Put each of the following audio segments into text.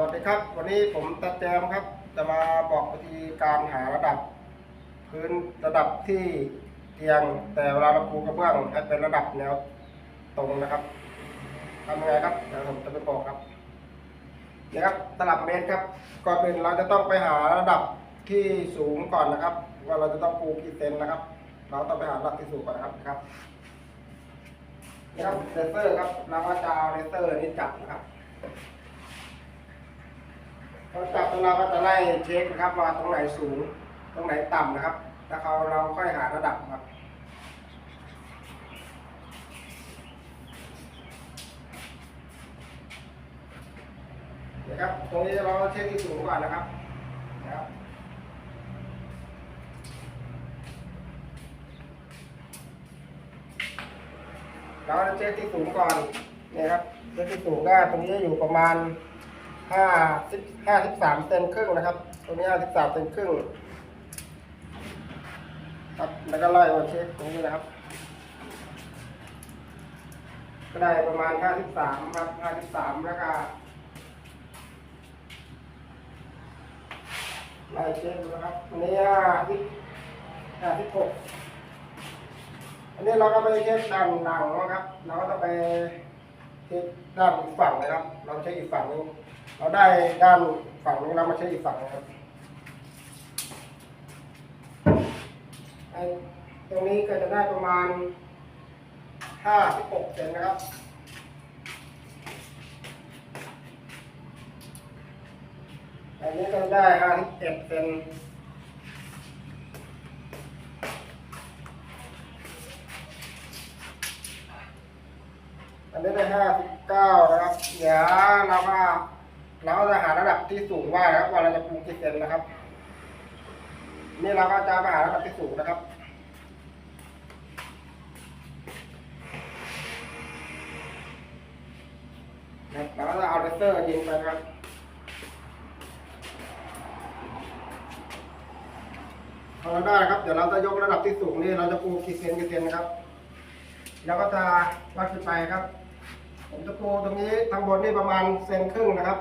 วัสดีครับ วันนี้ผมตาแจมครับ จะมาบอกวิธีการหาระดับ พื้นระดับที่เตียงแต่เวลาเราปูกระเบื้องให้เป็นระดับแนวตรงนะครับทำยังไงครับเดี๋ยวผมจะไปบอกครับนี่ครับตลับเมตรครับก่อนอื่นเราจะต้องไปหาระดับที่สูงก่อนนะครับ ว่าเราจะต้องปูกี่เซนนะครับ เราต้องไปหาระดับที่สูงก่อนนะครับครับนี่ครับเลเซอร์ครับเราก็จะเอาเลเซอร์นี้จับนะครับ พอจับตรงเราก็จะไล่เช็คนะครับว่าตรงไหนสูง ตรงไหนต่ำนะครับ แล้วเขาเราค่อยหาระดับครับนะครับ ตรงนี้เราเช็คที่สูงก่อนนะครับนะครับเราจะเช็คที่สูงก่อนนี่ยครับเช็คที่สูงได้ตรงนี้อยู่ประมาณ ห้าสิบห้าสิบสามเซนครึ่งนะครับตรงนี้ห้าสิบสามเซนครึ่งครับแล้วก็ไล่มาเช็คตรงนี้นะครับ ก็ได้ประมาณห้าสิบสามครับห้าสิบสามแล้วก็ไล่เช็คดูนะครับอันนี้ห้าสิบห้าสิบหกอันนี้เราก็ไปเช็คด้านหลังนะครับ เราก็ต้องไปเช็คด้านอีกฝั่งนะครับ เราเช็คอีกฝั่งนึง เราได้ด้านฝั่งนี้เรามาใช้อีกฝั่งนะครับตรงนี้ก็จะได้ประมาณห้าสิบหกเซนนะครับอันนี้ก็ได้ห้าสิบเอ็ดเซนอันนี้ได้ห้าสิบเก้านะครับ เดี๋ยวเราก็เราจะหาระดับที่สูงว่านะครับว่าเราจะปรุงกี่เซนนะครับ นี่เราก็จะมาหาระดับที่สูงนะครับนะครับเราก็จะเอาเลเซอร์ยิงไปครับพอเราได้ครับ เดี๋ยวเราจะยกระดับที่สูงนี่เราจะปูกี่เซนกี่เซนนะครับ แล้วก็จะวัดขึ้นไปครับ ผมจะปูตรงนี้ทางบนนี่ประมาณเซนครึ่งนะครับ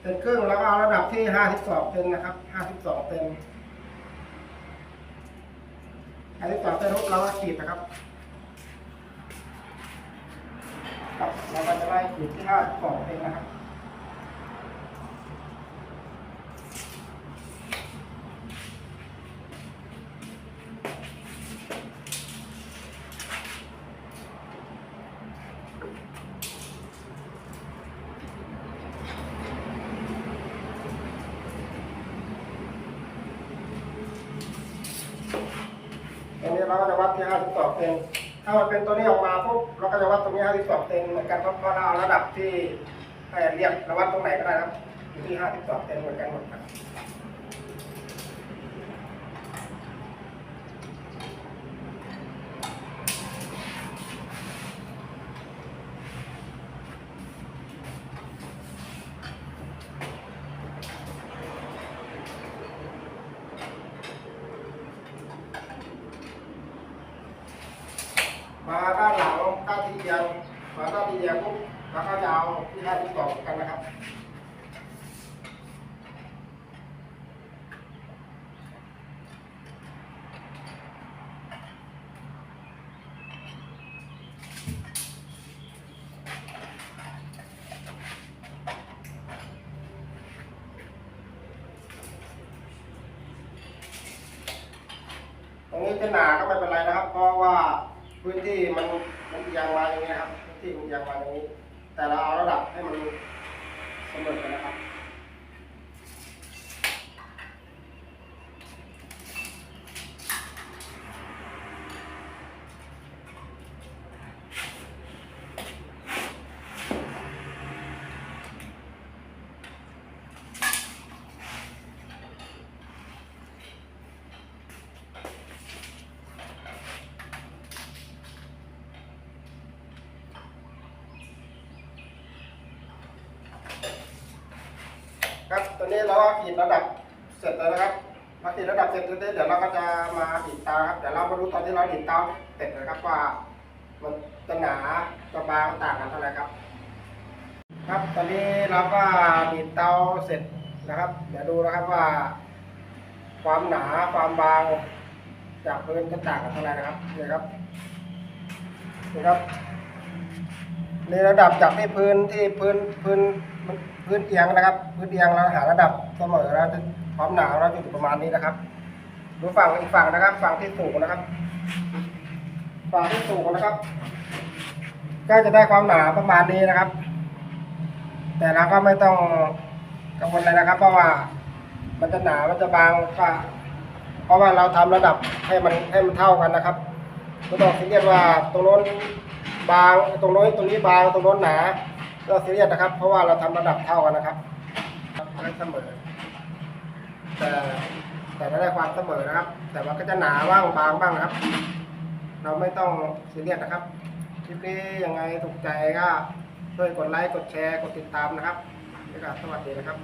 เซนครึ่งแล้วก็เอาระดับที่ห้าสิบสองเซนนะครับห้าสิบสองเซนห้าสิบสองเซนเราก็ขีดนะครับครับเราก็จะไล่ขีดที่ห้าสิบสองเซนนะครับ ตรงนี้เราก็จะวัดที่52เซนถ้ามันเป็นตัวนี้ออกมาปุ๊บเราก็จะวัดตรงนี้52เซนเหมือนกันเพราะเพราะเราเอาระดับที่เรียบเราวัดตรงไหนก็ได้ครับอยู่ที่52เซนเหมือนกันหมดครับ มาด้านหลังด้านที่เดียวมาด้านที่เดียวปุ๊บเราก็จะเอาที่52เหมือนกันนะครับตรงนี้จะหนาก็ไม่เป็นไรนะครับ เพราะว่า พื้นที่มันมันยางมาอย่างเงี้ยครับพื้นที่มันยางมาอย่างนี้ แต่เราเอาระดับให้มันเสมอกันนะครับ ครับตอนนี้เราก็ขีดระดับเสร็จแล้วนะครับมาขีดระดับเสร็จแล้วเดี๋ยวเราก็จะมาดีดตาครับเดี๋ยวเรามาดูตอนที่เราดีดตาเสร็จนะครับว่ามันจะหนาจะบางต่างกันเท่าไหร่ครับ ครับตอนนี้เราก็ดีดเตาเสร็จนะครับ เดี๋ยวดูนะครับว่า ความหนาความบางจากพื้นจะต่างกันเท่าไหร่นะครับนี่ครับนี่ครับในระดับจากที่พื้นที่พื้นพื้น พื้นเอียงนะครับ พื้นเอียงเราหาระดับเสมอแล้วความหนาเราอยู่ประมาณนี้นะครับ ดูฝั่งอีกฝั่งนะครับ ฝั่งที่สูงนะครับ ฝั่งที่สูงนะครับ ก็จะได้ความหนาประมาณนี้นะครับ แต่เราก็ไม่ต้องกังวลเลยนะครับ เพราะว่ามันจะหนา มันจะบางก็เพราะว่าเราทำระดับให้มันให้มันเท่ากันนะครับไม่ต้องซีเรียสว่าตรงโน้นบาง ตรงโน้นตรงนี้บาง ตรงโน้นหนา เราซีเรียสนะครับ เพราะว่าเราทำระดับเท่ากันนะครับให้เสมอ แต่แต่ไม่ได้ความเสมอนะครับ แต่มันก็จะหนาบ้างบางบ้างนะครับ เราไม่ต้องซีเรียสนะครับคลิปนี้ยังไงถูกใจก็ช่วยกดไลค์กดแชร์กดติดตามนะครับแล้วก็สวัสดีนะครับ